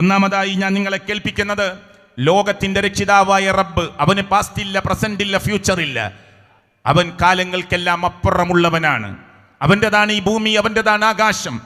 ഒന്നാമതായി ഞാൻ നിങ്ങളെ കേൾപ്പിക്കുന്നത് ലോകത്തിന്റെ രക്ഷിതാവായ റബ്ബ്. അവന് പാസ്റ്റ് ഇല്ല പ്രസന്റ് ഇല്ല ഫ്യൂച്ചർ ഇല്ല. അവൻ കാലങ്ങൾക്കെല്ലാം അപ്പുറമുള്ളവനാണ്. അവന്റെതാണ് ഈ ഭൂമി അവന്റെതാണ് ആകാശം.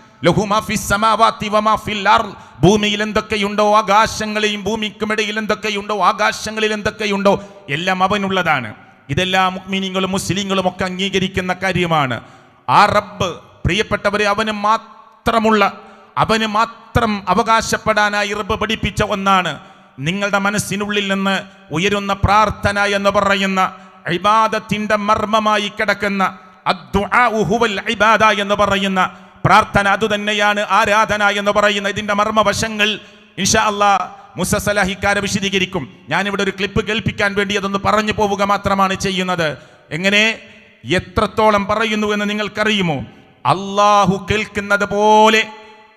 ഭൂമിയിൽ എന്തൊക്കെയുണ്ടോ ആകാശങ്ങളെയും ഭൂമിക്കുമിടയിൽ എന്തൊക്കെയുണ്ടോ ആകാശങ്ങളിൽ എന്തൊക്കെയുണ്ടോ എല്ലാം അവനുള്ളതാണ്. ഇതെല്ലാം മുക്മിനിങ്ങളും മുസ്ലിങ്ങളും ഒക്കെ അംഗീകരിക്കുന്ന കാര്യമാണ്. ആ റബ്ബ് പ്രിയപ്പെട്ടവരെ അവന് മാത്രമുള്ള അവന് മാത്രം അവകാശപ്പെടാനായി ഇറബ് പഠിപ്പിച്ച ഒന്നാണ് നിങ്ങളുടെ മനസ്സിനുള്ളിൽ നിന്ന് ഉയരുന്ന പ്രാർത്ഥന എന്ന് പറയുന്ന ഇബാദത്തിന്റെ മർമ്മമായി കിടക്കുന്ന ഇബാദ എന്ന് പറയുന്ന പ്രാർത്ഥന അതുതന്നെയാണ് ആരാധന എന്ന് പറയുന്ന ഇതിന്റെ മർമ്മവശങ്ങൾ. ഇൻഷാ അല്ലാ മുസ സലാഹിക്കാരെ വിശദീകരിക്കും. ഞാനിവിടെ ഒരു ക്ലിപ്പ് കേൾപ്പിക്കാൻ വേണ്ടി അതൊന്ന് പറഞ്ഞു പോവുക മാത്രമാണ് ചെയ്യുന്നത്. എങ്ങനെ? എത്രത്തോളം പറയുന്നു എന്ന് നിങ്ങൾക്കറിയുമോ? അള്ളാഹു കേൾക്കുന്നത് പോലെ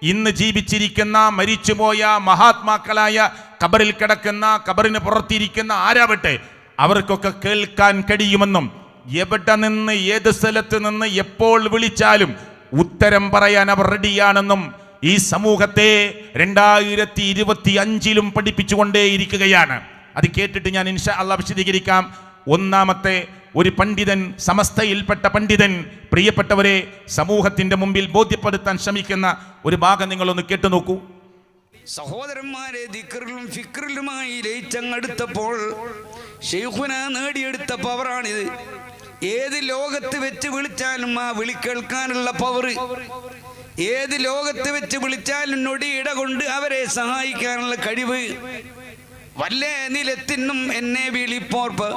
ഇന്ന് ജീവിച്ചിരിക്കുന്ന മരിച്ചുപോയ മഹാത്മാക്കളായ കബറിൽ കിടക്കുന്ന കബറിന് പുറത്തിരിക്കുന്ന ആരാവട്ടെ അവർക്കൊക്കെ കേൾക്കാൻ കഴിയുമെന്നും എവിടെ നിന്ന് ഏത് സ്ഥലത്ത് നിന്ന് എപ്പോൾ വിളിച്ചാലും ഉത്തരം പറയാൻ അവർ റെഡിയാണെന്നും ഈ സമൂഹത്തെ രണ്ടായിരത്തി ഇരുപത്തി അഞ്ചിലും പഠിപ്പിച്ചുകൊണ്ടേയിരിക്കുകയാണ്. അത് കേട്ടിട്ട് ഞാൻ ഇൻഷാ അല്ല വിശദീകരിക്കാം. ഒന്നാമത്തെ ഒരു പണ്ഡിതൻ സമസ്തയിൽപ്പെട്ട പണ്ഡിതൻ പ്രിയപ്പെട്ടവരെ സമൂഹത്തിന്റെ മുമ്പിൽ ബോധ്യപ്പെടുത്താൻ ശ്രമിക്കുന്ന ഒരു ഭാഗം നിങ്ങളൊന്ന് കേട്ടു നോക്കൂ. സഹോദരന്മാരെ ദിക്കറിലും ഫിക്റിലുമായി ലയിച്ചങ്ങെടുത്തപ്പോൾ ഷെയ്ഖുന നേടിയെടുത്ത പവറാണിത്. ഏത് ലോകത്ത് വെച്ച് വിളിച്ചാലും ആ വിളി കേൾക്കാനുള്ള പവർ ഏത് ലോകത്ത് വെച്ച് വിളിച്ചാലും നൊടിയിട കൊണ്ട് അവരെ സഹായിക്കാനുള്ള കഴിവ്. വല്ല നിലത്തിനും എന്നെ വിളിപ്പോർപ്പ്.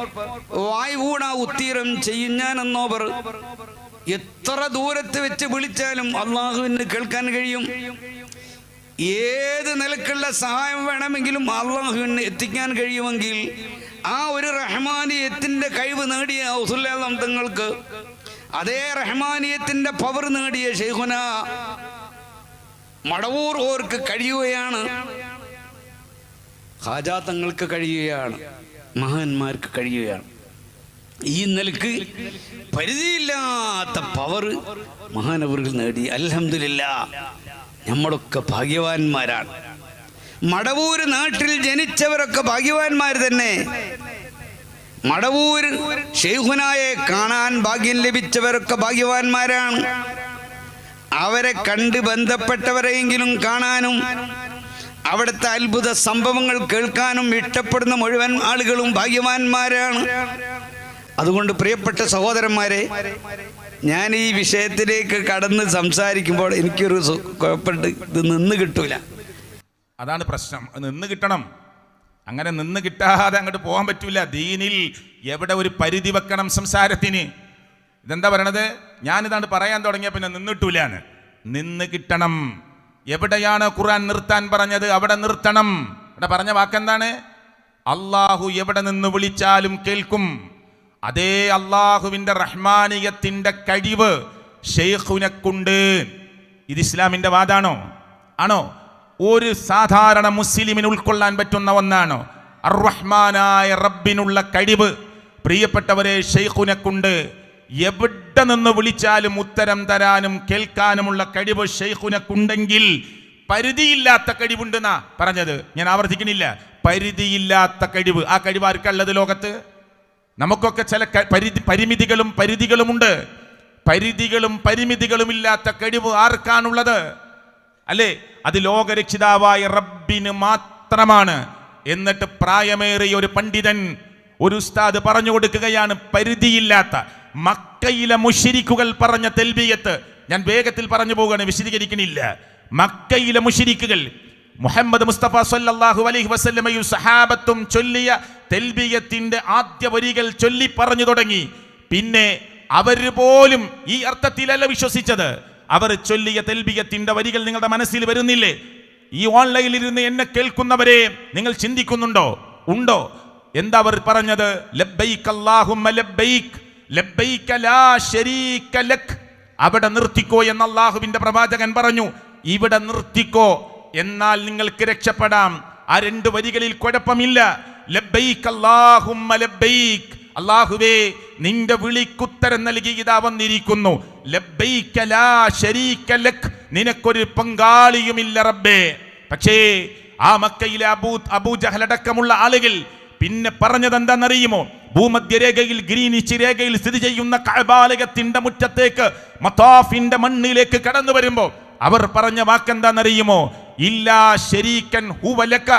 വായുകൂടാ ഉത്തീരം ഞാനെന്നോവർ. എത്ര ദൂരത്ത് വെച്ച് വിളിച്ചാലും അള്ളാഹുവിന് കേൾക്കാൻ കഴിയും. ഏത് നിലക്കുള്ള സഹായം വേണമെങ്കിലും അള്ളാഹുവിന് എത്തിക്കാൻ കഴിയുമെങ്കിൽ ആ ഒരു റഹ്മാനിയത്തിന്റെ കഴിവ് നേടിയ ഔസുല്ലാം തങ്ങൾക്ക് അതേ റഹ്മാനിയത്തിന്റെ പവർ നേടിയ ഷെയ്ഖുന മടവൂർ ഓർക്ക് കഴിയുകയാണ്. ഹാജാ തങ്ങൾക്ക് കഴിയുകയാണ്. മഹാന്മാർക്ക് കഴിയുകയാണ്. ഈ നിലയ്ക്ക് പരിധിയില്ലാത്ത പവർ മഹാനവറുകൾ നേടി. അലഹമില്ല നമ്മളൊക്കെ ഭാഗ്യവാന്മാരാണ്. മടവൂര് നാട്ടിൽ ജനിച്ചവരൊക്കെ ഭാഗ്യവാന്മാർ തന്നെ. മടവൂർ ഷെയ്ഖുനായെ കാണാൻ ഭാഗ്യം ലഭിച്ചവരൊക്കെ ഭാഗ്യവാന്മാരാണ്. അവരെ കണ്ട് ബന്ധപ്പെട്ടവരെയെങ്കിലും കാണാനും അവിടുത്തെ അത്ഭുത സംഭവങ്ങൾ കേൾക്കാനും ഇഷ്ടപ്പെടുന്ന മുഴുവൻ ആളുകളും ഭാഗ്യവാന്മാരാണ്. അതുകൊണ്ട് പ്രിയപ്പെട്ട സഹോദരന്മാരെ ഞാൻ ഈ വിഷയത്തിലേക്ക് കടന്ന് സംസാരിക്കുമ്പോൾ എനിക്കൊരു കുഴപ്പമുണ്ട്. ഇത് നിന്ന് കിട്ടൂല. അതാണ് പ്രശ്നം. നിന്ന് കിട്ടണം. അങ്ങനെ നിന്ന് കിട്ടാതെ അങ്ങോട്ട് പോകാൻ പറ്റൂല. ദീനിൽ എവിടെ ഒരു പരിധി വെക്കണം സംസാരത്തിന്? ഇതെന്താ പറയണത്? ഞാനിതാണ് പറയാൻ തുടങ്ങിയ പിന്നെ നിന്നിട്ടൂലാണ് നിന്ന് കിട്ടണം. എവിടെയാണ് ഖുർആൻ നിർത്താൻ പറഞ്ഞത്? അവിടെ നിർത്തണം. ഇവിടെ പറഞ്ഞ വാക്കെന്താണ്? അള്ളാഹു എവിടെ നിന്ന് വിളിച്ചാലും കേൾക്കും. അതേ അള്ളാഹുവിന്റെ റഹ്മാനിയത്തിന്റെ കഴിവ് ഷെയ്ഖുനക്കുണ്ട് ഇത് ഇസ്ലാമിന്റെ വാദാണോ? ആണോ? ഒരു സാധാരണ മുസ്ലിമിന് ഉൾക്കൊള്ളാൻ പറ്റുന്ന ഒന്നാണോ? അർ റഹ്മാനായ റബ്ബിനുള്ള കഴിവ്. പ്രിയപ്പെട്ടവരെ ഷെയ്ഖുനക്കുണ്ട് എവിടെ നിന്ന് വിളിച്ചാലും ഉത്തരം തരാനും കേൾക്കാനുമുള്ള കഴിവ് ഷെയ്ഖുനക്കുണ്ടെങ്കിൽ പരിധിയില്ലാത്ത കഴിവുണ്ടെന്നാ പറഞ്ഞത്. ഞാൻ ആവർത്തിക്കണില്ല. പരിധിയില്ലാത്ത കഴിവ്. ആ കഴിവ് ആർക്കുള്ളത് ലോകത്ത്? നമുക്കൊക്കെ ചില പരിധി പരിമിതികളും പരിധികളുമുണ്ട്. പരിധികളും പരിമിതികളും ഇല്ലാത്ത കഴിവ് ആർക്കാണുള്ളത്? അല്ലേ? അത് ലോകരക്ഷിതാവായ റബ്ബിന് മാത്രമാണ്. എന്നിട്ട് പ്രായമേറിയ ഒരു പണ്ഡിതൻ ഒരു ഉസ്താദ് പറഞ്ഞു കൊടുക്കുകയാണ് പരിധിയില്ലാത്ത മക്കയിലെ മുഷിരിക്കുകൾ പറഞ്ഞ തെൽബിയത്ത്. ഞാൻ വേഗത്തിൽ പറഞ്ഞു പോവുകയാണ് വിശദീകരിക്കണില്ല. മക്കയിലെ മുഷിരിക്കുകൾ മുഹമ്മദ് മുസ്തഫ സല്ലല്ലാഹു അലൈഹി വസല്ലമയും സഹാബത്തും ചൊല്ലിയ തെൽബിയത്തിന്റെ ആദ്യ വരികൾ ചൊല്ലി പറഞ്ഞു തുടങ്ങി. പിന്നെ അവർ പോലും ഈ അർത്ഥത്തിലല്ല വിശ്വസിച്ചത്. അവർ ചൊല്ലിയ തെൽബിയത്തിന്റെ വരികൾ നിങ്ങളുടെ മനസ്സിൽ വരുന്നില്ലേ? ഈ ഓൺലൈനിൽ ഇരുന്ന് എന്നെ കേൾക്കുന്നവരെ നിങ്ങൾ ചിന്തിക്കുന്നുണ്ടോ? ഉണ്ടോ? എന്താ അവർ പറഞ്ഞത്? അല്ലാഹുമ്മ ലാ ലക് അവിടെ നിർത്തിക്കോ എന്ന് അള്ളാഹുവിന്റെ പ്രവാചകൻ പറഞ്ഞു. ഇവിടെ നിർത്തിക്കോ. എന്നാൽ നിങ്ങൾക്ക് രക്ഷപ്പെടാം. ആ രണ്ട് വരികളിൽ കുഴപ്പമില്ല. അല്ലാഹുമ്മ അള്ളാഹുവേ നിന്റെ വിളിക്കുത്തരം നൽകി ഇതാ വന്നിരിക്കുന്നു. ലാ ലക് നിനക്കൊരു പങ്കാളിയുമില്ല റബ്ബേ. പക്ഷേ ആ മക്കയിലെ അബൂ അബൂജഹലടക്കമുള്ള ആളുകൾ പിന്നെ പറഞ്ഞത് എന്താണെന്നറിയുമോ ഭൂമധ്യരേഖയിൽ ഗ്രീനിച്ച് രേഖയിൽ സ്ഥിതി ചെയ്യുന്ന കഴബാലയത്തിന്റെ മുറ്റത്തേക്ക് മത്താഫിന്റെ മണ്ണിലേക്ക് കടന്നു വരുമ്പോൾ അവർ പറഞ്ഞ വാക്കെന്താണെന്നറിയുമോ? ഇല്ലാ ശരീക്കൻ ഹൂവലക്ക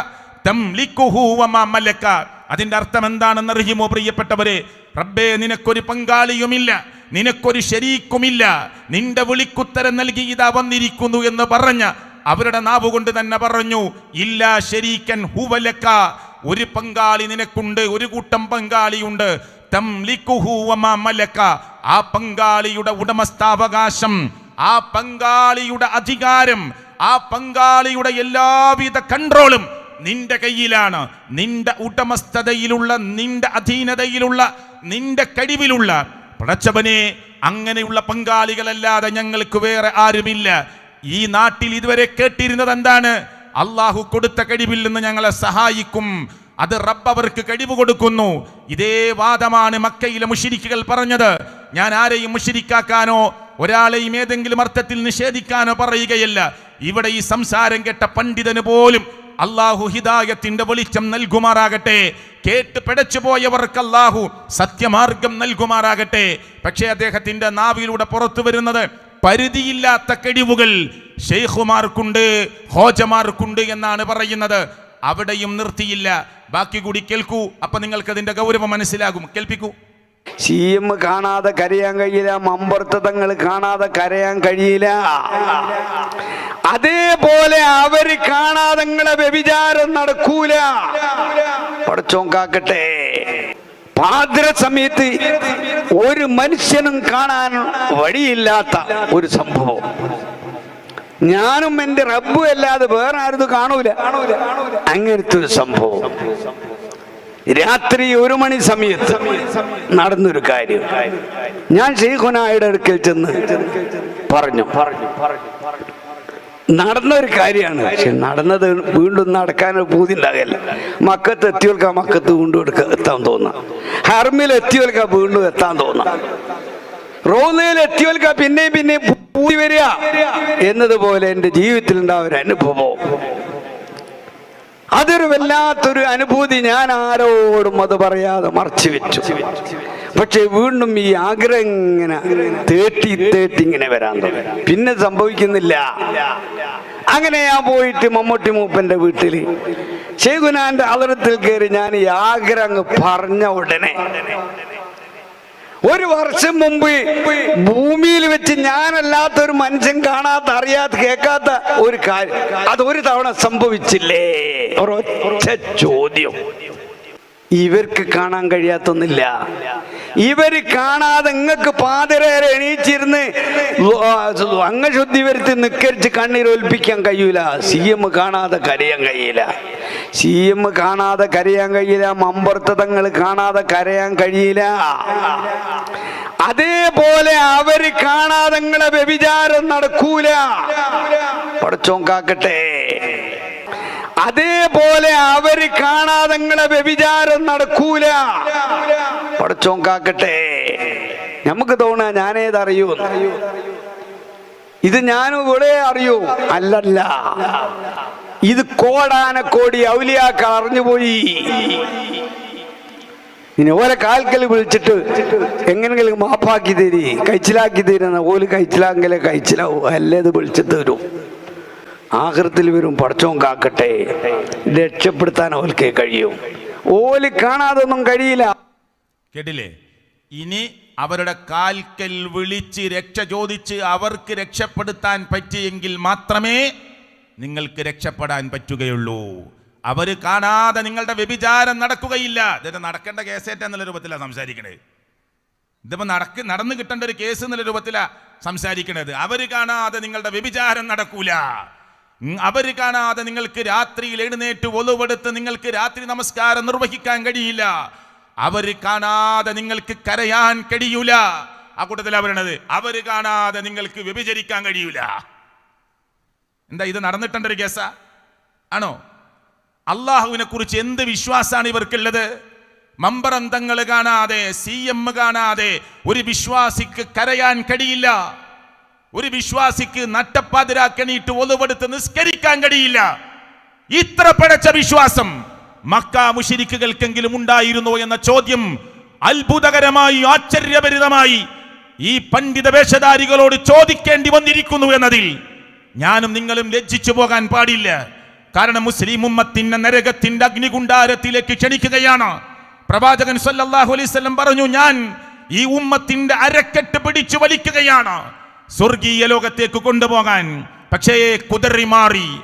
അതിന്റെ അർത്ഥം എന്താണെന്നറിയുമോ പ്രിയപ്പെട്ടവരെ? റബ്ബേ നിനക്കൊരു പങ്കാളിയുമില്ല നിനക്കൊരു ശരീക്കുമില്ല. നിന്റെ വിളിക്കുത്തരം നൽകി ഇതാ വന്നിരിക്കുന്നു എന്ന് പറഞ്ഞ അവരുടെ നാവുകൊണ്ട് തന്നെ പറഞ്ഞു ഇല്ല ശരീക്കൻ ഹുവലക്ക ഒരു പങ്കാളി നിനക്കുണ്ട് ഒരു കൂട്ടം പങ്കാളിയുണ്ട്. ആ പങ്കാളിയുടെ ഉടമസ്ഥാവകാശം ആ പങ്കാളിയുടെ അധികാരം ആ പങ്കാളിയുടെ എല്ലാവിധ കൺട്രോളും നിന്റെ കയ്യിലാണ്. നിന്റെ ഉടമസ്ഥതയിലുള്ള നിന്റെ അധീനതയിലുള്ള നിന്റെ കഴിവിലുള്ള. പടച്ചവനെ അങ്ങനെയുള്ള പങ്കാളികളല്ലാതെ ഞങ്ങൾക്ക് വേറെ ആരുമില്ല. ഈ നാട്ടിൽ ഇതുവരെ കേട്ടിരുന്നത് എന്താണ്? അള്ളാഹു കൊടുത്ത കഴിവിൽ നിന്ന് ഞങ്ങളെ സഹായിക്കും. അത് റബ്ബ് അവർക്ക് കഴിവ് കൊടുക്കുന്നു. ഇതേ വാദമാണ് മക്കയിലെ മുഷിരിക്കുകൾ പറഞ്ഞത്. ഞാൻ ആരെയും മുഷിരിക്കാക്കാനോ ഒരാളെയും ഏതെങ്കിലും അർത്ഥത്തിൽ നിഷേധിക്കാനോ പറയുകയില്ല. ഇവിടെ ഈ സംസാരം കേട്ട പണ്ഡിതന് പോലും അള്ളാഹു ഹിദായത്തിന്റെ വെളിച്ചം നൽകുമാറാകട്ടെ. കേട്ട് പിടച്ചു പോയവർക്ക് അള്ളാഹു സത്യമാർഗം നൽകുമാറാകട്ടെ. പക്ഷേ അദ്ദേഹത്തിന്റെ നാവിലൂടെ പുറത്തു വരുന്നത് പരിധിയില്ലാത്ത കഴിവുകൾ ഷെയ്ഖുമാർക്കുണ്ട് ഹോജമാർക്കുണ്ട് എന്നാണ് പറയുന്നത്. അവിടെയും നിർത്തിയില്ല. ബാക്കി കൂടി കേൾക്കൂ. അപ്പൊ നിങ്ങൾക്ക് അതിന്റെ ഗൗരവം മനസ്സിലാകും. കേൾപ്പിക്കൂ. സി എം കാണാതെ കരയാൻ കഴിയില്ല മമ്പർത്തതങ്ങൾ കാണാതെ കരയാൻ കഴിയില്ല. അതേപോലെ അവർ കാണാതെ വ്യഭിചാരം നടക്കൂല. പഠിച്ചോക്കാക്കട്ടെ കാക്കട്ടെ. പാതിര സമയത്ത് ഒരു മനുഷ്യനും കാണാൻ വഴിയില്ലാത്ത ഒരു സംഭവം. ഞാനും എന്റെ റബ്ബും അല്ലാതെ വേറെ ആരും കാണൂല. അങ്ങനത്തെ ഒരു സംഭവം. രാത്രി ഒരു മണി സമയത്ത് നടന്നൊരു കാര്യം. ഞാൻ ഷെയ്ഖുനായുടെ അടുക്കൽ ചെന്ന് പറഞ്ഞു. നടന്നൊരു കാര്യമാണ്. പക്ഷെ നടന്നത് വീണ്ടും നടക്കാൻ പൂതി ഉണ്ടാകില്ല മക്കത്ത് എത്തിയോൽക്ക മക്കത്ത് വീണ്ടും എടുക്ക എത്താൻ തോന്നാം. ഹർമിൽ എത്തിയോൽക്ക വീണ്ടും എത്താൻ തോന്നാം. റോന്നയിൽ എത്തിയോൽക്ക പിന്നെയും പിന്നെയും പൂതി വരിക എന്നതുപോലെ എന്റെ ജീവിതത്തിൽ ഉണ്ടാവും ഒരു അനുഭവം. അതൊരു വല്ലാത്തൊരു അനുഭൂതി ഞാൻ ആരോടും അത് പറയാതെ മറച്ചു വെച്ചു. പക്ഷെ വീണ്ടും ഈ ആഗ്രഹം ഇങ്ങനെ തേട്ടി തേട്ടി ഇങ്ങനെ വരാൻ തുടങ്ങി. പിന്നെ സംഭവിക്കുന്നില്ല. അങ്ങനെ ഞാൻ പോയിട്ട് മമ്മൂട്ടി മൂപ്പന്റെ വീട്ടിൽ ഷെയ്ഖുനാന്റെ അലറത്തിൽ കയറി ഞാൻ ഈ ആഗ്രഹം പറഞ്ഞ ഉടനെ ഒരു വർഷം മുമ്പ് ഭൂമിയിൽ വെച്ച് ഞാനല്ലാത്ത ഒരു മനുഷ്യൻ കാണാത്ത അറിയാത്ത കേൾക്കാത്ത ഒരു കാര്യം. അത് ഒരു തവണ സംഭവിച്ചില്ലേ? ഒരൊറ്റ ചോദ്യം. ഇവർക്ക് കാണാൻ കഴിയാത്തൊന്നില്ല. ഇവർ കാണാതെ നിങ്ങൾക്ക് പാതിരേറെ എണീച്ചിരുന്ന് അംഗശുദ്ധി വരുത്തി നിക്കരിച്ച് കണ്ണീരൊൽപ്പിക്കാൻ കഴിയൂല. സി എം കാണാതെ കരയാൻ കഴിയില്ല. സി എം കാണാതെ കരയാൻ കഴിയില്ല. മമ്പർത്തതങ്ങൾ കാണാതെ കരയാൻ കഴിയില്ല. അതേപോലെ അവർ കാണാതെ നിങ്ങളെ വ്യഭിചാരം നടക്കൂല. പടച്ചോൻ കാക്കട്ടെ. അതേപോലെ അവർ കാണാതെ നിങ്ങളെ വ്യഭിചാരം നടക്കൂല. പടച്ചോൻ കാക്കട്ടെ. നമുക്ക് തോന്നാ ഞാനേതറിയൂ ഇത് ഞാനും ഇവിടെ അറിയൂ. അല്ലല്ല. ഇത് കോടാനക്കോടി ഔലിയാക്കൾ അറിഞ്ഞുപോയി ഇനി ഓരെ കാൽക്കൽ വിളിച്ചിട്ട് എങ്ങനെങ്കിലും മാപ്പാക്കി തരി കഴിച്ചിലാക്കി തരുന്ന ഓൽ കഴിച്ചിലാങ്കിലെ കഴിച്ചിലാവും അല്ലേ ഇത് വിളിച്ചിട്ട് തരും? ആഹൃത്തിൽ വരും പടച്ചോൻ കാക്കട്ടെ. രക്ഷപ്പെടുത്താൻ ഓൽക്ക് കഴിയും. ഓൽ കാണാതൊന്നും കഴിയില്ല. കേട്ടില്ലേ? ഇനി അവരുടെ കാൽക്കൽ വിളിച്ച് രക്ഷ ചോദിച്ച് അവർക്ക് രക്ഷപ്പെടുത്താൻ പറ്റിയെങ്കിൽ മാത്രമേ നിങ്ങൾക്ക് രക്ഷപ്പെടാൻ പറ്റുകയുള്ളൂ. അവർ കാണാതെ നിങ്ങളുടെ വ്യഭിചാരം നടക്കുകയില്ല. ഇതിന് നടക്കേണ്ട കേസേറ്റ എന്നുള്ള രൂപത്തിലാണ് സംസാരിക്കണേ? ഇതിപ്പോ നടക്ക് നടന്നു കിട്ടേണ്ട ഒരു കേസ് എന്നുള്ള രൂപത്തിലാണ് സംസാരിക്കണത്. അവർ കാണാതെ നിങ്ങളുടെ വ്യഭിചാരം നടക്കൂല. ഉം, അവർ കാണാതെ നിങ്ങൾക്ക് രാത്രിയിൽ എഴുന്നേറ്റ് ഒലുവെടുത്ത് നിങ്ങൾക്ക് രാത്രി നമസ്കാരം നിർവഹിക്കാൻ കഴിയില്ല. അവർ കാണാതെ നിങ്ങൾക്ക് കരയാൻ കഴിയൂല. ആ കൂട്ടത്തിൽ അവരണത് അവർ കാണാതെ നിങ്ങൾക്ക് വ്യഭിചരിക്കാൻ കഴിയൂല. എന്താ ഇത് നടന്നിട്ടുണ്ട് ഒരു കേസാ? ആണോ? അള്ളാഹുവിനെ കുറിച്ച് എന്ത് വിശ്വാസമാണ് ഇവർക്കുള്ളത്? മമ്പറന്തങ്ങൾ കാണാതെ സി എം കാണാതെ ഒരു വിശ്വാസിക്ക് കരയാൻ കഴിയില്ല. ഒരു വിശ്വാസിക്ക് നട്ടപ്പാതിരാക്കണിയിട്ട് ഒലുവെടുത്ത് നിസ്കരിക്കാൻ കഴിയില്ല. ഇത്ര പഴച്ച വിശ്വാസം മക്ക മുഷിരിക്കുകൾക്കെങ്കിലും ഉണ്ടായിരുന്നോ എന്ന ചോദ്യം അത്ഭുതകരമായി ആശ്ചര്യഭരിതമായി ഈ പണ്ഡിത വേഷധാരികളോട് ചോദിക്കേണ്ടി വന്നിരിക്കുന്നു എന്നതിൽ ഞാനും നിങ്ങളും ലജ്ജിച്ചു പോകാൻ പാടില്ല. കാരണം മുസ്ലിം ഉമ്മത്തിന്റെ നരകത്തിന്റെ അഗ്നികുണ്ടാരത്തിലേക്ക് ക്ഷണിക്കുകയാണ്. പ്രവാചകൻ സല്ലല്ലാഹു അലൈഹി വസല്ലം പറഞ്ഞു ഞാൻ ഈ ഉമ്മത്തിന്റെ അരക്കെട്ട് പിടിച്ചു വലിക്കുകയാണ്. സ്വർഗീയ ലോകത്തേക്ക് കൊണ്ടുപോകാൻ. പക്ഷേ കുതറി മാറി.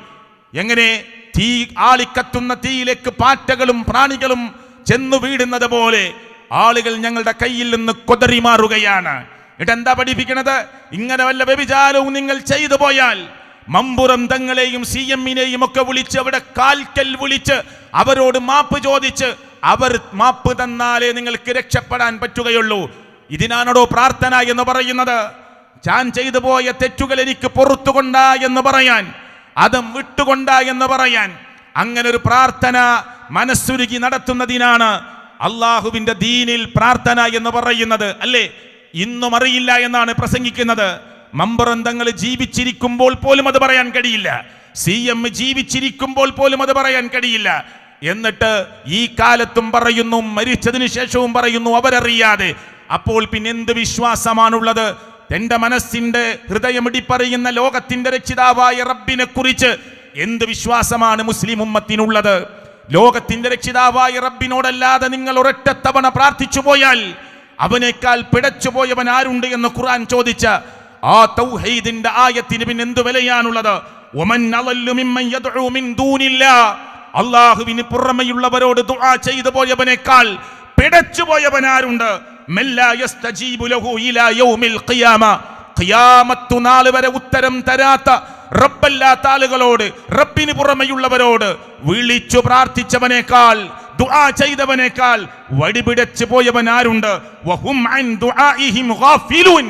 എങ്ങനെ? തീ ആളിക്കത്തുന്ന തീയിലേക്ക് പാറ്റകളും പ്രാണികളും ചെന്നു വീടുന്നത് പോലെ ആളുകൾ ഞങ്ങളുടെ കയ്യിൽ നിന്ന് കുതറി മാറുകയാണ്. ഇടെന്താ പഠിപ്പിക്കണത്? ഇങ്ങനെ വല്ല വ്യഭിചാരവും നിങ്ങൾ ചെയ്തു പോയാൽ മമ്പുറം തങ്ങളെയും സി എമ്മിനെയും ഒക്കെ വിളിച്ച് അവിടെ കാൽക്കൽ വിളിച്ച് അവരോട് മാപ്പ് ചോദിച്ച് അവർ മാപ്പ് തന്നാലേ നിങ്ങൾക്ക് രക്ഷപ്പെടാൻ പറ്റുകയുള്ളൂ. ഇതിനാണോ പ്രാർത്ഥന എന്ന് പറയുന്നത്? ഞാൻ ചെയ്തു പോയ തെറ്റുകൾ എനിക്ക് പുറത്തുകൊണ്ട എന്ന് പറയാൻ അതും വിട്ടുകൊണ്ട എന്ന് പറയാൻ അങ്ങനെ ഒരു പ്രാർത്ഥന മനസ്സുരുകി നടത്തുന്നതിനാണ് അള്ളാഹുവിന്റെ ദീനിൽ പ്രാർത്ഥന എന്ന് പറയുന്നത് അല്ലേ? ഇന്നും അറിയില്ല എന്നാണ് പ്രസംഗിക്കുന്നത്. മമ്പറന്തങ്ങൾ ജീവിച്ചിരിക്കുമ്പോൾ പോലും അത് പറയാൻ കഴിയില്ല. സി എം ജീവിച്ചിരിക്കുമ്പോൾ പോലും അത് പറയാൻ കഴിയില്ല. എന്നിട്ട് ഈ കാലത്തും പറയുന്നു മരിച്ചതിന് ശേഷവും പറയുന്നു അവരറിയാതെ. അപ്പോൾ പിന്നെന്ത് വിശ്വാസമാണുള്ളത്? എന്റെ മനസ്സിന്റെ ഹൃദയമിടിപ്പറിയുന്ന ലോകത്തിന്റെ രക്ഷിതാവായ റബ്ബിനെ കുറിച്ച് എന്ത് വിശ്വാസമാണ് മുസ്ലിം ഉമ്മത്തിനുള്ളത്? ലോകത്തിന്റെ രക്ഷിതാവായ റബ്ബിനോടല്ലാതെ നിങ്ങൾ ഒരൊറ്റ തവണ പ്രാർത്ഥിച്ചു പോയാൽ അവനേക്കാൾ പിടച്ചു പോയവൻ ആരുണ്ട് എന്ന് ഖുർആൻ ചോദിച്ച ആ തൗഹീദിന്റെ ആയത്തിന് പിന്നെ എന്ത് വിലയാണുള്ളത്? അള്ളാഹുവിന് പുറമെയുള്ളവരോട് ദുആ ചെയ്തു പോയവനേക്കാൾ നാൾ വരെ ഉത്തരം തരാത്ത റബ്ബല്ലാത്ത ആളുകളോട് റബ്ബിന് പുറമെയുള്ളവരോട് വിളിച്ചു പ്രാർത്ഥിച്ചവനേക്കാൾ ദുആ ചെയ്തവനേക്കാൾ വടിപിടച്ചു ഗാഫിലൂൻ.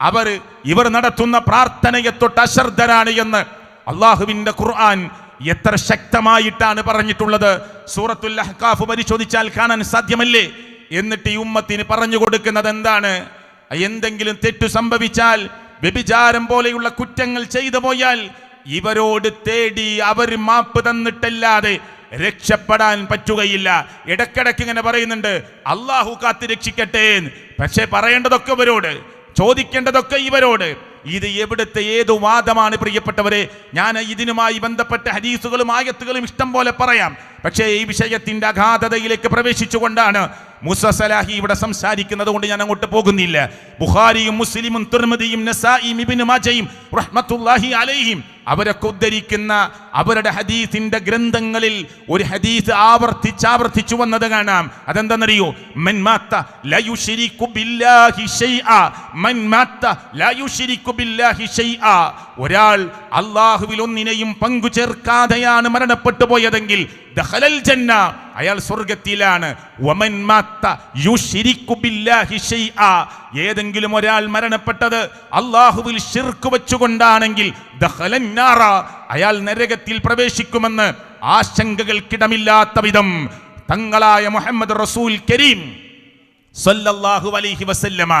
അവർ ഇവർ നടത്തുന്ന പ്രാർത്ഥനയെ തൊട്ട് അശ്രദ്ധരാണ് എന്ന് അള്ളാഹുവിന്റെ ഖുർആൻ എത്ര ശക്തമായിട്ടാണ് പറഞ്ഞിട്ടുള്ളത്. സൂറത്തുൽ അഹ്കാഫ് പരിശോധിച്ചാൽ കാണാൻ സാധ്യമല്ലേ? എന്നിട്ട് ഈ ഉമ്മത്തിന് പറഞ്ഞു കൊടുക്കുന്നത് എന്താണ്? എന്തെങ്കിലും തെറ്റു സംഭവിച്ചാൽ വ്യഭിചാരം പോലെയുള്ള കുറ്റങ്ങൾ ചെയ്തു പോയാൽ ഇവരോട് തേടി അവർ മാപ്പ് തന്നിട്ടല്ലാതെ രക്ഷപ്പെടാൻ പറ്റുകയില്ല. ഇടക്കിടക്ക് ഇങ്ങനെ പറയുന്നുണ്ട് അള്ളാഹു കാത്ത് രക്ഷിക്കട്ടെ പക്ഷെ പറയേണ്ടതൊക്കെ ഇവരോട് ചോദിക്കേണ്ടതൊക്കെ ഇവരോട്. ഇത് എവിടുത്തെ ഏത് വാദമാണ് പ്രിയപ്പെട്ടവരെ? ഞാൻ ഇതിനുമായി ബന്ധപ്പെട്ട ഹദീസുകളും ആയത്തുകളും ഇഷ്ടം പോലെ പറയാം. പക്ഷേ ഈ വിഷയത്തിന്റെ അഗാധതയിലേക്ക് പ്രവേശിച്ചുകൊണ്ടാണ് മുസ സലാഹി ഇവിടെ സംസാരിക്കുന്നത് കൊണ്ട് ഞാൻ അങ്ങോട്ട് പോകുന്നില്ല. ബുഹാരിയും മുസ്ലിമും തിർമതിയും നസായിയും ഇബ്നു മാജയും റഹ്മത്തുല്ലാഹി അലൈഹിം അവരൊക്കെ ഉദ്ധരിക്കുന്ന അവരുടെ ഹദീസിന്റെ ഗ്രന്ഥങ്ങളിൽ ഒരു ഹദീസ് ആവർത്തിച്ച് ആവർത്തിച്ചു വന്നത് കാണാം. അതെന്തെന്നറിയോ ഒരാൾ അള്ളാഹുവിൽ ഒന്നിനെയും പങ്കു ചേർക്കാതെയാണ് മരണപ്പെട്ടു പോയതെങ്കിൽ ജന്ന അയാൾ സ്വർഗത്തിലാണ്. യുശ്രികു ബില്ലാഹി ഏതെങ്കിലും ഒരാൾ മരണപ്പെട്ടത് അള്ളാഹുവിൽ ഷിർക്ക് വെച്ചുകൊണ്ടാണെങ്കിൽ അയാൾ നരകത്തിൽ പ്രവേശിക്കുമെന്ന് ആശങ്കകൾക്കിടമില്ലാത്ത വിധം തങ്ങളായ മുഹമ്മദ് റസൂൽ കരീം സല്ലല്ലാഹു അലൈഹി വസല്ലമ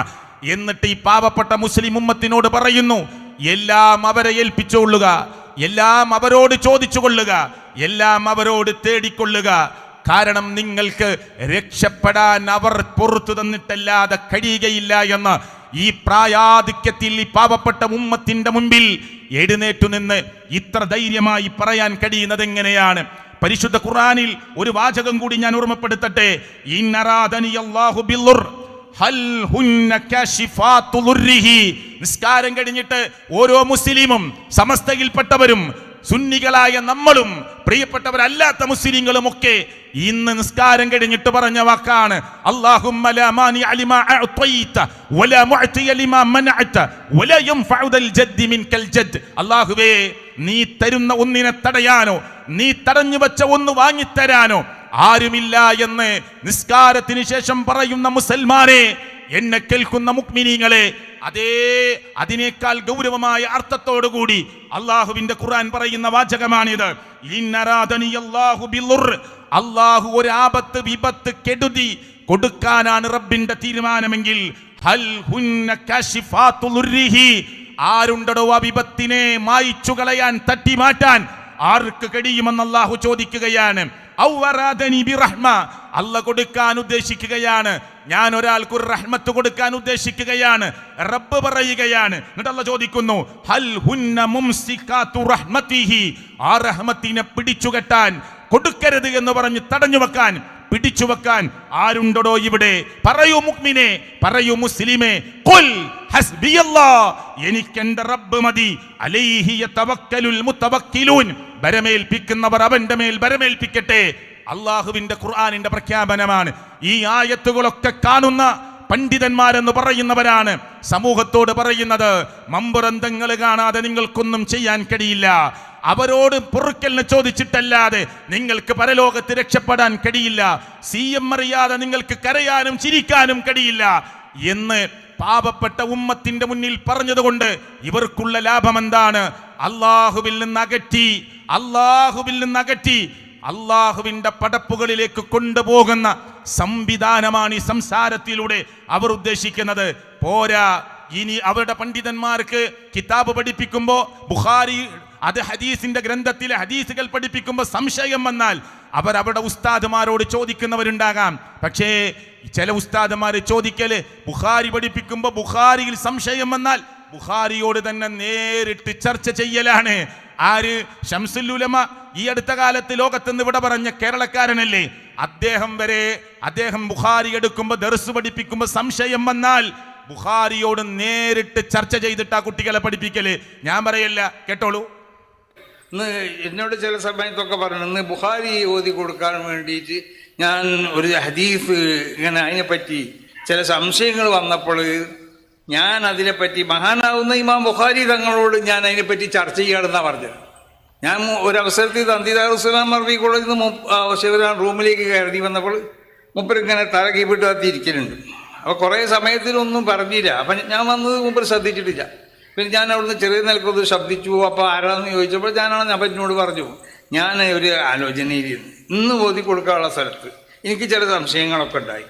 എന്നിട്ട് ഈ പാവപ്പെട്ട മുസ്ലിം ഉമ്മത്തിനോട് പറയുന്നു എല്ലാം അവരെ ഏൽപ്പിച്ചുകൊള്ളുക. എല്ലാം അവരോട് ചോദിച്ചു കൊള്ളുക എല്ലാം അവരോട് തേടിക്കൊള്ളുക. കാരണം നിങ്ങൾക്ക് രക്ഷപ്പെടാൻ അവർ പുറത്തു തന്നിട്ടല്ലാതെ കഴിയുകയില്ല എന്ന് ഈ പ്രായാധിക്യത്തിൽ ഈ പാവപ്പെട്ട ഉമ്മത്തിന്റെ മുമ്പിൽ എഴുന്നേറ്റു നിന്ന് ഇത്ര ധൈര്യമായി പറയാൻ കഴിയുന്നത് എങ്ങനെയാണ്? പരിശുദ്ധ ഖുറാനിൽ ഒരു വാചകം കൂടി ഞാൻ ഓർമ്മപ്പെടുത്തട്ടെ. നിസ്കാരം കഴിഞ്ഞിട്ട് ഓരോ മുസ്ലിമും സമസ്തയിൽപ്പെട്ടവരും സുന്നികളായ നമ്മളും പ്രിയപ്പെട്ടവരല്ലാത്ത മുസ്ലിങ്ങളും ഒക്കെ ഇന്ന് നിസ്കാരം കഴിഞ്ഞിട്ട് പറഞ്ഞ വാക്കാണ്. അള്ളാഹുവേ നീ തരുന്ന ഒന്നിനെ തടയാനോ നീ തടഞ്ഞു വെച്ച ഒന്ന് വാങ്ങിത്തരാനോ ആരുമില്ല എന്ന് നിസ്കാരത്തിന് ശേഷം പറയുന്ന മുസൽമാനെ എന്നെ കേൾക്കുന്ന മുക്മിനീങ്ങളെ അതേ അതിനേക്കാൾ ഗൗരവമായ അർത്ഥത്തോടുകൂടി അള്ളാഹുവിന്റെ ഖുർആൻ പറയുന്ന വാചകമാണിത്. അള്ളാഹു ഒരാപത്ത് വിപത്ത് കെടുതി കൊടുക്കാനാണ് റബ്ബിന്റെ തീരുമാനമെങ്കിൽ ആരുണ്ടടോ ആ വിപത്തിനെ മായിച്ചു കളയാൻ തട്ടി മാറ്റാൻ ആർക്ക് കഴിയുമെന്ന് അള്ളാഹു ചോദിക്കുകയാണ്. അല്ല കൊടുക്കാൻ ഉദ്ദേശിക്കുകയാണ്. ഞാൻ ഒരാൾക്ക് ഒരു റഹ്മത്ത് കൊടുക്കാൻ ഉദ്ദേശിക്കുകയാണ്. റബ്ബ് പറയുകയാണ്. എന്നിട്ട് അല്ല ചോദിക്കുന്നു ഹൽ ഹുന്ന ആ റഹ്മത്തിനെ പിടിച്ചുകെട്ടാൻ കൊടുക്കരുത് എന്ന് പറഞ്ഞ് തടഞ്ഞു വെക്കാൻ. പിടിച്ചു വെക്കാൻ ആരുണ്ടോ ഇവിടെ? പറയൂ മുക്മിനെ പറയൂ മുസ്ലിമേ ഖുൽ ഹസ്ബിയല്ലാ എനിക്ക് എന്റെ റബ്ബ് മതി. ബരമേൽപ്പിക്കുന്നവർ അവന്റെ മേൽ ബരമേൽപ്പിക്കട്ടെ. അള്ളാഹുവിന്റെ ഖുർആാനിന്റെ പ്രഖ്യാപനമാണ്. ഈ ആയത്തുകളൊക്കെ കാണുന്ന പണ്ഡിതന്മാരെന്ന് പറയുന്നവരാണ്. സമൂഹത്തോട് പറയുന്നത് മമ്പുറന്തങ്ങൾ കാണാതെ നിങ്ങൾക്കൊന്നും ചെയ്യാൻ കഴിയില്ല. അവരോട് പൊറുക്കലിന് ചോദിച്ചിട്ടല്ലാതെ നിങ്ങൾക്ക് പരലോകത്ത് രക്ഷപ്പെടാൻ കഴിയില്ല. സി എം അറിയാതെ നിങ്ങൾക്ക് കരയാനും ചിരിക്കാനും കഴിയില്ല. എന്ന് പാപപ്പെട്ട ഉമ്മത്തിന്റെ മുന്നിൽ പറഞ്ഞതുകൊണ്ട് ഇവർക്കുള്ള ലാഭം എന്താണ് അള്ളാഹുവിൽ നിന്ന് അകറ്റി അള്ളാഹുവിൽ നിന്ന് അകറ്റി അള്ളാഹുവിന്റെ പടപ്പുകളിലേക്ക് കൊണ്ടുപോകുന്ന സംവിധാനമാണ് ഈ സംസാരത്തിലൂടെ അവർ ഉദ്ദേശിക്കുന്നത്. പോരാ ഇനി അവരുടെ പണ്ഡിതന്മാർക്ക് കിതാബ് പഠിപ്പിക്കുമ്പോൾ ബുഖാരി അത് ഹദീസിന്റെ ഗ്രന്ഥത്തിലെ ഹദീസുകൾ പഠിപ്പിക്കുമ്പോൾ സംശയം വന്നാൽ അവർ അവരുടെ ഉസ്താദുമാരോട് ചോദിക്കുന്നവരുണ്ടാകാം. പക്ഷേ ചില ഉസ്താദുമാർ ചോദിക്കൽ ബുഖാരി പഠിപ്പിക്കുമ്പോൾ ബുഖാരിയിൽ സംശയം വന്നാൽ ബുഖാരിയോട് തന്നെ നേരിട്ട് ചർച്ച ചെയ്യലാണ്. ആര്? ഷംസുല്ലുലമ ഈ അടുത്ത കാലത്ത് ലോകത്തുനിന്ന് ഇവിടെ പറഞ്ഞ കേരളക്കാരനല്ലേ? അദ്ദേഹം വരെ അദ്ദേഹം ബുഖാരി എടുക്കുമ്പോൾ ദർസ് പഠിപ്പിക്കുമ്പോൾ സംശയം വന്നാൽ ബുഖാരിയോട് നേരിട്ട് ചർച്ച ചെയ്തിട്ട് ആ കുട്ടികളെ പഠിപ്പിക്കൽ. ഞാൻ പറയല്ല കേട്ടോളൂ. ഇന്ന് എന്നോട് ചില സമയത്തൊക്കെ പറഞ്ഞു ഇന്ന് ബുഹാരി ഓതി കൊടുക്കാൻ വേണ്ടിയിട്ട് ഞാൻ ഒരു ഹദീഫ് ഇങ്ങനെ അതിനെപ്പറ്റി ചില സംശയങ്ങൾ വന്നപ്പോൾ ഞാൻ അതിനെപ്പറ്റി മഹാനാവുന്ന ഇമാം ബുഹാരി തങ്ങളോട് ഞാൻ അതിനെപ്പറ്റി ചർച്ച ചെയ്യണമെന്നാണ് പറഞ്ഞത്. ഞാൻ ഒരവസരത്തിൽ തന്തിദാറുസ്ലാം അറബി കോളേജിൽ നിന്ന് ശിവരാൻ റൂമിലേക്ക് കയറി വന്നപ്പോൾ മുപ്പർ ഇങ്ങനെ തല കീപ്പിട്ട് കത്തിയിരിക്കലുണ്ട് അപ്പോൾ കുറേ സമയത്തിലൊന്നും പറഞ്ഞില്ല. അപ്പം ഞാൻ വന്നത് മുമ്പ് ശ്രദ്ധിച്ചിട്ടില്ല. പിന്നെ ഞാൻ അവിടുന്ന് ചെറിയ നിലക്കൊന്ന് ശബ്ദിച്ചു. അപ്പോൾ ആരാന്ന് ചോദിച്ചപ്പോൾ ഞാനാണ് ഞാൻ പറ്റിനോട് പറഞ്ഞു ഞാൻ ഒരു ആലോചനയിലിരുന്നു ഇന്ന് ബോധി കൊടുക്കാനുള്ള സ്ഥലത്ത് എനിക്ക് ചില സംശയങ്ങളൊക്കെ ഉണ്ടായി.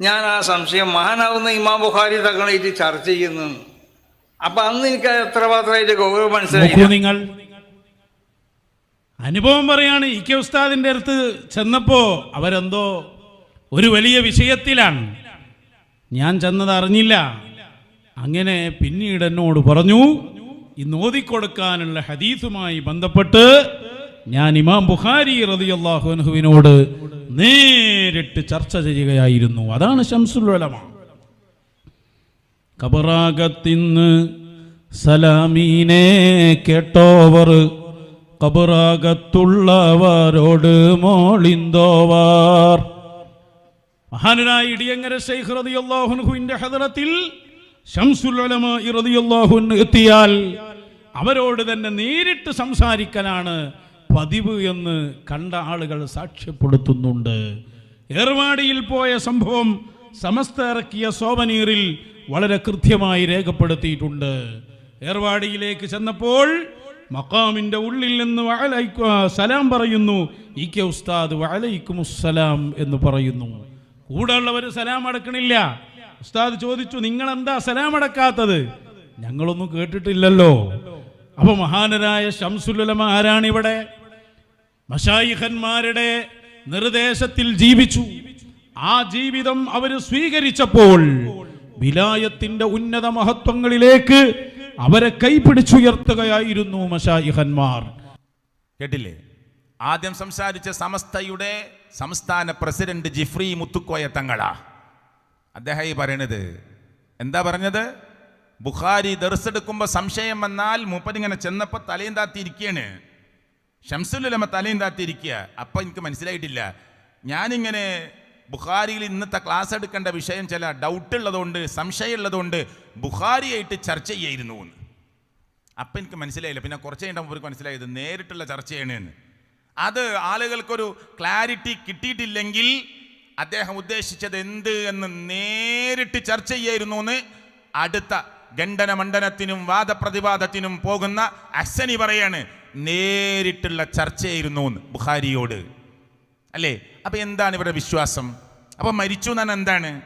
ഞാൻ ആ സംശയം മഹാനാവുന്ന ഇമാം ബുഖാരി തങ്ങളായിട്ട് ചർച്ച ചെയ്യുന്നു. അപ്പം അന്ന് എനിക്ക് എത്ര മാത്രമായിട്ട് ഗൗരവം മനസ്സിലായി അനുഭവം പറയാണ് ഇ കെ ഉസ്താദിന്റെ അടുത്ത് ചെന്നപ്പോൾ അവരെന്തോ ഒരു വലിയ വിഷയത്തിലാണ്. ഞാൻ ചെന്നത് അറിഞ്ഞില്ല. അങ്ങനെ പിന്നീട് എന്നോട് പറഞ്ഞു ഇന്ന് ഓതിക്കൊടുക്കാനുള്ള ഹദീസുമായി ബന്ധപ്പെട്ട് ഞാൻ ഇമാം ബുഖാരി റളിയല്ലാഹു അൻഹുവിനോട് നേരിട്ട് ചർച്ച ചെയ്യുകയായിരുന്നു. അതാണ് ഷംസുൽ ഉലമ. കബറാകത്തിന്ന് സലാമീനെ കേട്ടോവർ കബറാകത്തുള്ളവരോട് മോളിന്തോവാർ. മഹാനായ ഇടിയങ്ങര ശൈഖ് റളിയല്ലാഹുവിന്റെ ഹദറത്തിൽ അൻഹു എത്തിയാൽ അവരോട് തന്നെ നേരിട്ട് സംസാരിക്കലാണ് പതിവ് എന്ന് കണ്ട ആളുകൾ സാക്ഷ്യപ്പെടുത്തുന്നുണ്ട്. ഏർവാടിയിൽ പോയ സംഭവം സമസ്ത ഇറക്കിയ സോവനീറിൽ വളരെ കൃത്യമായി രേഖപ്പെടുത്തിയിട്ടുണ്ട്. ഏർവാടിയിലേക്ക് ചെന്നപ്പോൾ മക്കാമിന്റെ ഉള്ളിൽ നിന്ന് വഅലൈക്കു- സലാം പറയുന്നു. ഇ കെ ഉസ്താദ് സലാം എന്ന് പറയുന്നു. കൂടെ ഉള്ളവർ സലാം അടക്കണില്ല. ഉസ്താദ് ചോദിച്ചു നിങ്ങൾ എന്താ സലാം അടക്കാത്തത്? ഞങ്ങളൊന്നും കേട്ടിട്ടില്ലല്ലോ. അപ്പൊ മഹാനരായ ഷംസുലമ ആരാണിവിടെ? മഷായിഖന്മാരുടെ നിർദ്ദേശത്തിൽ ജീവിച്ചു. ആ ജീവിതം അവർ സ്വീകരിച്ചപ്പോൾ വിലായത്തിന്റെ ഉന്നത മഹത്വങ്ങളിലേക്ക് അവരെ കൈപിടിച്ചുയർത്തുകയായിരുന്നു മഷായിഹന്മാർ കേട്ടില്ലേ? ആദ്യം സംസാരിച്ച സമസ്തയുടെ സംസ്ഥാന പ്രസിഡന്റ് ജിഫ്രി മുത്തുക്കോയ തങ്ങളാ. അദ്ദേഹം ഈ പറയണത് എന്താ പറഞ്ഞത്? ബുഖാരി ദർസെടുക്കുമ്പോൾ സംശയം വന്നാൽ മൂപ്പരിങ്ങനെ ചെന്നപ്പോൾ തലയും താത്തിയിരിക്കുകയാണ് ഷംസുലുലമ തലയും താത്തിയിരിക്കുക അപ്പം എനിക്ക് മനസ്സിലായിട്ടില്ല. ഞാനിങ്ങനെ ബുഖാരിയിൽ ഇന്നത്തെ ക്ലാസ് എടുക്കേണ്ട വിഷയം ചില ഡൗട്ട് ഉള്ളതുകൊണ്ട് സംശയമുള്ളതുകൊണ്ട് ബുഖാരിയായിട്ട് ചർച്ച ചെയ്യായിരുന്നു എന്ന്. അപ്പം എനിക്ക് മനസ്സിലായില്ല. പിന്നെ കുറച്ച് കഴിഞ്ഞപ്പോൾ അവർക്ക് മനസ്സിലായത് നേരിട്ടുള്ള ചർച്ചയാണ് എന്ന്. അത് ആളുകൾക്കൊരു ക്ലാരിറ്റി കിട്ടിയിട്ടില്ലെങ്കിൽ അദ്ദേഹം ഉദ്ദേശിച്ചത് എന്ത് എന്ന് നേരിട്ട് ചർച്ച ചെയ്യായിരുന്നു എന്ന് അടുത്ത ഖണ്ഡന മണ്ഡനത്തിനും വാദപ്രതിവാദത്തിനും പോകുന്ന അസനി പറയാണ് നേരിട്ടുള്ള ചർച്ചയായിരുന്നു എന്ന് ബുഹാരിയോട് അല്ലേ? അപ്പൊ എന്താണ് ഇവിടെ വിശ്വാസം? അപ്പൊ മരിച്ചു എന്നാണ് എന്താണ്?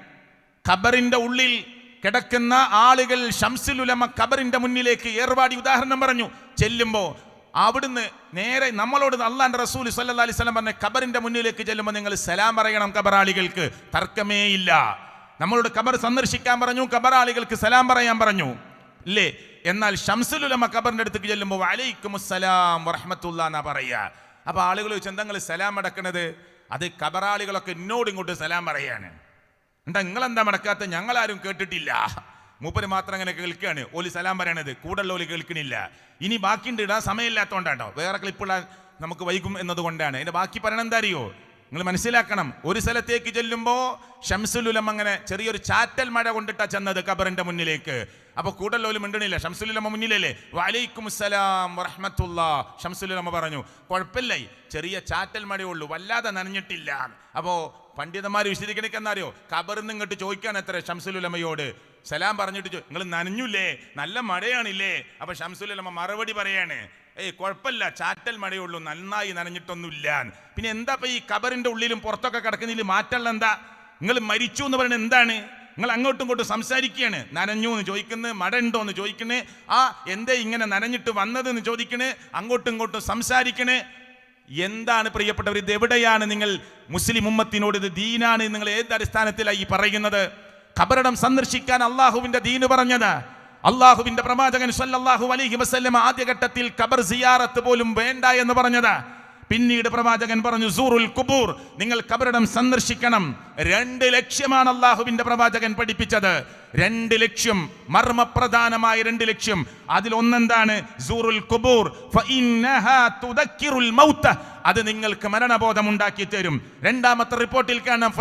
ഖബറിന്റെ ഉള്ളിൽ കിടക്കുന്ന ആളുകൾ ഷംസുലുലമ ഖബറിന്റെ മുന്നിലേക്ക് ഏർവാടി ഉദാഹരണം പറഞ്ഞു. ചെല്ലുമ്പോൾ അവിടുന്ന് നേരെ നമ്മളോട് അള്ളാന്റെ റസൂൽ സല്ല അലൈഹി സ്വലം പറഞ്ഞ ഖബറിന്റെ മുന്നിലേക്ക് ചെല്ലുമ്പോൾ നിങ്ങൾ സലാം പറയണം ഖബറാളികൾക്ക്. തർക്കമേ ഇല്ല. നമ്മളോട് ഖബർ സന്ദർശിക്കാൻ പറഞ്ഞു ഖബറാളികൾക്ക് സലാം പറയാൻ പറഞ്ഞു. ഇല്ലേ? എന്നാൽ ഷംസുലുലമ ഖബറിന്റെ അടുത്തേക്ക് ചെല്ലുമ്പോൾ വലൈക്കും അസ്സലാം വറഹമത്തുല്ലാന്നാ പറയുക അപ്പൊ ആളുകൾ ചോദിച്ചു സലാം അടക്കണത്? അത് കബറാളികളൊക്കെ എന്നോട് ഇങ്ങോട്ട് സലാം പറയാണ്. എന്താ നിങ്ങളെന്താ മടക്കാത്ത? ഞങ്ങളാരും കേട്ടിട്ടില്ല. മൂപ്പര് മാത്രം അങ്ങനെ കേൾക്കുകയാണ് ഓലി സലാം പറയണത് കൂടുതലുള്ള ഓലി കേൾക്കണില്ല. ഇനി ബാക്കിയുണ്ട്. ഇടാൻ സമയമില്ലാത്തതുകൊണ്ടാണോ വേറെ ക്ലിപ്പുള്ള നമുക്ക് വൈകും എന്നതുകൊണ്ടാണ്. അതിന്റെ ബാക്കി പറയണത് എന്താ അറിയോ? നിങ്ങൾ മനസ്സിലാക്കണം. ഒരു സ്ഥലത്തേക്ക് ചെല്ലുമ്പോൾ ഷംസുലുലം അങ്ങനെ ചെറിയൊരു ചാറ്റൽ മഴ കൊണ്ടിട്ടാ ചെന്നത് ഖബറിന്റെ മുന്നിലേക്ക്. അപ്പൊ കൂടുതലോലും മിണ്ടണില്ല. ഷംസുലുലമ്മ മുന്നിലല്ലേ? വലൈക്കും അസ്സലാം വറഹമത്തുള്ള ഷംസുലുലമ്മ പറഞ്ഞു കുഴപ്പമില്ല ചെറിയ ചാറ്റൽ മഴയുള്ളൂ വല്ലാതെ നനഞ്ഞിട്ടില്ല. അപ്പോ പണ്ഡിതന്മാർ വിശദീകരിക്കണ എന്നറിയോ ഖബറിന്ന് ഇങ്ങോട്ട് ചോദിക്കാൻ എത്ര ഷംസുലുലമ്മയോട് സലാം പറഞ്ഞിട്ട് നിങ്ങൾ നനഞ്ഞില്ലേ? നല്ല മഴയാണില്ലേ? അപ്പൊ ഷംസുലമ്മ മറുപടി പറയാണ് ഏയ് കുഴപ്പമില്ല. ചാറ്റൽ മഴയുള്ളൂ നന്നായി നനഞ്ഞിട്ടൊന്നുമില്ല പിന്നെ എന്താ ഇപ്പൊ ഈ കബറിന്റെ ഉള്ളിലും പുറത്തൊക്കെ കിടക്കുന്നതിൽ മാറ്റമുള്ള എന്താ? നിങ്ങൾ മരിച്ചു എന്ന് പറയുന്നത് എന്താണ്? നിങ്ങൾ അങ്ങോട്ടും ഇങ്ങോട്ടും സംസാരിക്കുകയാണ്. നനഞ്ഞു എന്ന് ചോദിക്കുന്നത് മഴ ഉണ്ടോ എന്ന് ചോദിക്കണേ ആ എന്തേ ഇങ്ങനെ നനഞ്ഞിട്ട് വന്നത് എന്ന് ചോദിക്കണേ അങ്ങോട്ടും ഇങ്ങോട്ടും സംസാരിക്കണേ എന്താണ് പ്രിയപ്പെട്ടവർ ഇത് എവിടെയാണ് നിങ്ങൾ മുസ്ലിം ഉമ്മത്തിനോട് ഇത് ദീനാണ് നിങ്ങൾ ഏത് അടിസ്ഥാനത്തിലായി പറയുന്നത്? ഖബറിടം സന്ദർശിക്കാൻ അള്ളാഹുവിന്റെ ദീന് പറഞ്ഞത്. അള്ളാഹുവിന്റെ പ്രവാചകൻ സല്ലല്ലാഹു അലൈഹി വസല്ലം ആദ്യഘട്ടത്തിൽ കബർ സിയാറത്ത് പോലും വേണ്ട എന്ന് പറഞ്ഞത്. പിന്നീട് പ്രവാചകൻ പറഞ്ഞു സൂറുൽ കുബൂർ നിങ്ങൾ കബറിടം സന്ദർശിക്കണം. രണ്ട് ലക്ഷ്യമാണ് അള്ളാഹുവിന്റെ പ്രവാചകൻ പഠിപ്പിച്ചത്. രണ്ട് ലക്ഷ്യം മർമ്മപ്രധാനമായ രണ്ട് ലക്ഷ്യം. അതിൽ ഒന്നെന്താണ് സൂറുൽ കുബൂർ അത് നിങ്ങൾക്ക് മരണബോധം ഉണ്ടാക്കി തരും. രണ്ടാമത്തെ റിപ്പോർട്ടിൽ കാണാം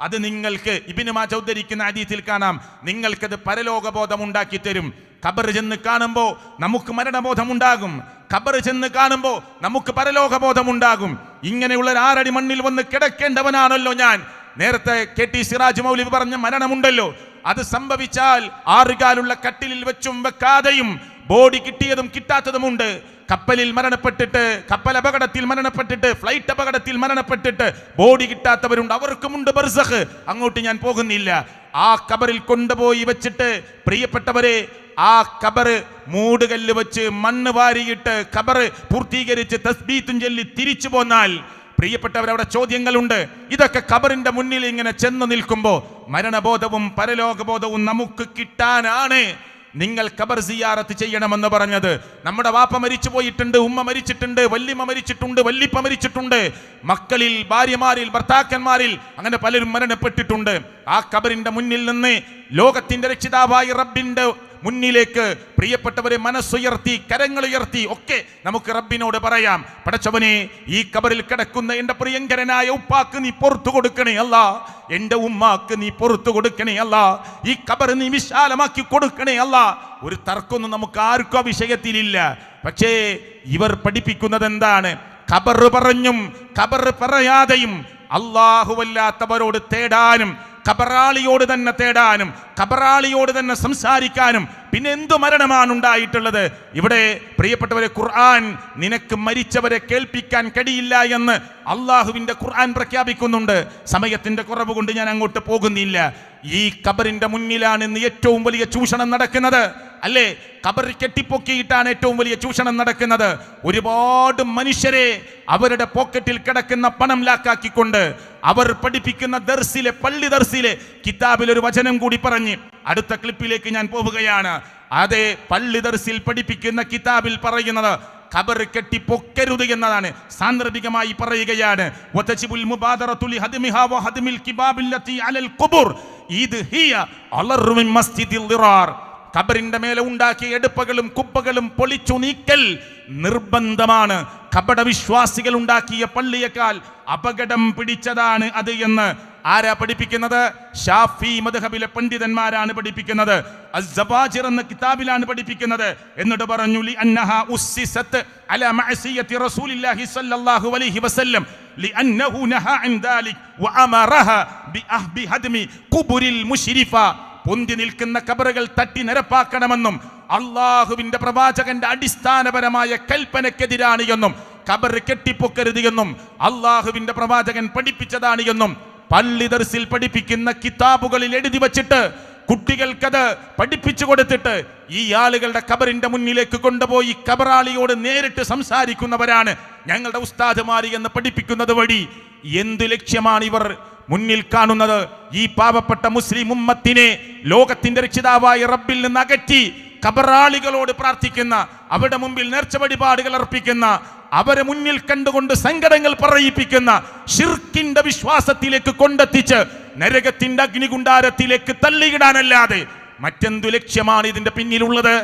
അത് നിങ്ങൾക്ക് ഇബ്നു ചൗദ്ധരിക്കുന്ന അതീതിൽ കാണാം നിങ്ങൾക്കത് പരലോകബോധം ഉണ്ടാക്കി തരും. ഖബർ ചെന്ന് കാണുമ്പോൾ നമുക്ക് മരണബോധം ഉണ്ടാകും ഖബർ ചെന്ന് കാണുമ്പോൾ നമുക്ക് പരലോകബോധം ഉണ്ടാകും ഇങ്ങനെയുള്ള ആറടി മണ്ണിൽ വന്ന് കിടക്കേണ്ടവനാണല്ലോ ഞാൻ. നേരത്തെ കെ ടി സിറാജ് മൗലി പറഞ്ഞ മരണമുണ്ടല്ലോ. അത് സംഭവിച്ചാൽ ആറുകാലുള്ള കട്ടിലിൽ വെച്ചും വെക്കാതെയും ബോഡി കിട്ടിയതും കിട്ടാത്തതുമുണ്ട്. കപ്പലിൽ മരണപ്പെട്ടിട്ട് കപ്പൽ അപകടത്തിൽ മരണപ്പെട്ടിട്ട് ഫ്ലൈറ്റ് അപകടത്തിൽ മരണപ്പെട്ടിട്ട് ബോഡി കിട്ടാത്തവരുണ്ട്. അവർക്കുമുണ്ട് ബർസഖ് അങ്ങോട്ട് ഞാൻ പോകുന്നില്ല. ആ കബറിൽ കൊണ്ടുപോയി വെച്ചിട്ട് പ്രിയപ്പെട്ടവരെ ആ കബറ് മൂടുകല്ല് വെച്ച് മണ്ണ് വാരിയിട്ട് കബറ് പൂർത്തീകരിച്ച് തസ്ബീത്തും ചൊല്ലി തിരിച്ചു പോന്നാൽ പ്രിയപ്പെട്ടവരവിടെ ചോദ്യങ്ങളുണ്ട്. ഇതൊക്കെ കബറിന്റെ മുന്നിൽ ഇങ്ങനെ ചെന്ന് നിൽക്കുമ്പോൾ മരണബോധവും പരലോകബോധവും നമുക്ക് കിട്ടാനാണ്. നിങ്ങൾ ഖബർ സിയാറത്ത് ചെയ്യണമെന്ന് പറഞ്ഞത്. നമ്മുടെ വാപ്പ മരിച്ചു പോയിട്ടുണ്ട് ഉമ്മ മരിച്ചിട്ടുണ്ട് വല്യമ്മ മരിച്ചിട്ടുണ്ട് വല്ലിപ്പ മരിച്ചിട്ടുണ്ട്. മക്കളിൽ ഭാര്യമാരിൽ ഭർത്താക്കന്മാരിൽ അങ്ങനെ പലരും മരണപ്പെട്ടിട്ടുണ്ട്. ആ ഖബറിന്റെ മുന്നിൽ നിന്ന് ലോകത്തിന്റെ രക്ഷിതാവായി റബ്ബിന്റെ മുന്നിലേക്ക് പ്രിയപ്പെട്ടവരെ മനസ്സുയർത്തി കരങ്ങളുയർത്തി ഒക്കെ നമുക്ക് റബ്ബിനോട് പറയാം. പടച്ചവനെ ഈ കബറിൽ കിടക്കുന്ന എന്റെ പ്രിയങ്കരനായ ഉപ്പാക്ക് നീ പുറത്തു കൊടുക്കണേ അല്ല. എന്റെ ഉമ്മാക്ക് നീ പുറത്തു കൊടുക്കണേ അല്ല. ഈ കബർ നീ വിശാലമാക്കി കൊടുക്കണേ അല്ല. ഒരു തർക്കമൊന്നും നമുക്ക് ആർക്കും ആ വിഷയത്തിലില്ല. പക്ഷേ ഇവർ പഠിപ്പിക്കുന്നത് എന്താണ്? ഖബർ പറഞ്ഞും ഖബർ പറയാതെയും അള്ളാഹുവല്ലാത്തവരോട് തേടാനും ഖബറാളിയോട് തന്നെ തേടാനും കബറാളിയോട് തന്നെ സംസാരിക്കാനും പിന്നെ എന്തു മരണമാണ് ഉണ്ടായിട്ടുള്ളത് ഇവിടെ പ്രിയപ്പെട്ടവരെ ഖുർആൻ നിനക്ക് മരിച്ചവരെ കേൾപ്പിക്കാൻ കഴിയില്ല എന്ന് അള്ളാഹുവിന്റെ ഖുർആൻ പ്രഖ്യാപിക്കുന്നുണ്ട്. സമയത്തിന്റെ കുറവ് കൊണ്ട് ഞാൻ അങ്ങോട്ട് പോകുന്നില്ല. ഈ കബറിന്റെ മുന്നിലാണ് ഇന്ന് ഏറ്റവും വലിയ ചൂഷണം നടക്കുന്നത്. അല്ലേ? കബറി കെട്ടിപ്പൊക്കിയിട്ടാണ് ഏറ്റവും വലിയ ചൂഷണം നടക്കുന്നത്. ഒരുപാട് മനുഷ്യരെ അവരുടെ പോക്കറ്റിൽ കിടക്കുന്ന പണം ലാക്കാക്കിക്കൊണ്ട് അവർ പഠിപ്പിക്കുന്ന ദർസിലെ പള്ളി ദർസിലെ കിതാബിൽ ഒരു വചനം കൂടി പറഞ്ഞ് അടുത്ത ക്ലിപ്പിലേക്ക് ഞാൻ പോവുകയാണ്. അതെ പള്ളി ദർസിൽ പഠിപ്പിക്കുന്ന കിതാബിൽ പറയുന്നത് ഖബർ കെട്ടി പൊക്കരുത് എന്നതാണ്. സാന്ദർഭികമായി പറയുകയാണ്. ഇത് ഹിയ മിൻ മസ്ജിദിൽ ഖബറിന്റെ മേലെ ഉണ്ടാക്കിയ എടുപ്പകളും കുപ്പകളും പൊളിച്ചു നീക്കൽ നിർബന്ധമാണ് കപട വിശ്വാസികൾ ഉണ്ടാക്കിയ പള്ളിയേക്കാൾ അപകടം പിടിച്ചതാണ് അത് എന്ന് ആരാ പഠിപ്പിക്കുന്നത് ഷാഫി മദ്ഹബിലെ പണ്ഡിതന്മാരാണ് പഠിപ്പിക്കുന്നത് അസ്സബാജിർ എന്ന കിതാബിലാണ് പഠിപ്പിക്കുന്നത് എന്നിട്ട് പറഞ്ഞു ലി അന്നഹ ഉസ്സിസത്ത് അല മഅസിയത്തി റസൂലില്ലാഹി സ്വല്ലല്ലാഹു അലൈഹി വസല്ലം لأنه نهى عن ذلك وأمرها بأهب هدم قبر المشرفة പൊന്തി നിൽക്കുന്ന കബറുകൾ തട്ടി നിരപ്പാക്കണമെന്നും അള്ളാഹുവിന്റെ പ്രവാചകന്റെ അടിസ്ഥാനപരമായ കൽപ്പനക്കെതിരാണ് എന്നും കബർ കെട്ടിപ്പൊക്കരുത് എന്നും അള്ളാഹുവിന്റെ പ്രവാചകൻ പഠിപ്പിച്ചതാണ് എന്നും പള്ളി ദർസിൽ പഠിപ്പിക്കുന്ന കിതാബുകളിൽ എഴുതി വച്ചിട്ട് കുട്ടികൾക്കത് പഠിപ്പിച്ചു കൊടുത്തിട്ട് ഈ ആളുകളുടെ കബറിന്റെ മുന്നിലേക്ക് കൊണ്ടുപോയി കബറാളിയോട് നേരിട്ട് സംസാരിക്കുന്നവരാണ് ഞങ്ങളുടെ ഉസ്താദുമാരി എന്ന് പഠിപ്പിക്കുന്നത് വഴി. എന്ത് ലക്ഷ്യമാണ് ഇവർ മുന്നിൽ കാണുന്നത് ഈ പാവപ്പെട്ട മുസ്ലിം ഉമ്മത്തിനെ ലോകത്തിന്റെ രക്ഷിതാവായ റബ്ബിൽ നിന്ന് അകറ്റി കബറാളികളോട് പ്രാർത്ഥിക്കുന്ന അവരുടെ മുമ്പിൽ നേർച്ച വഴിപാടുകൾ അർപ്പിക്കുന്ന അവരെ മുന്നിൽ കണ്ടുകൊണ്ട് സങ്കടങ്ങൾ പറയിപ്പിക്കുന്ന ഷിർക്കിന്റെ വിശ്വാസത്തിലേക്ക് കൊണ്ടെത്തിച്ച് നരകത്തിന്റെ അഗ്നികുണ്ടാരത്തിലേക്ക് തള്ളിയിടാനല്ലാതെ മറ്റെന്തു ലക്ഷ്യമാണ് ഇതിന്റെ പിന്നിലുള്ളത്?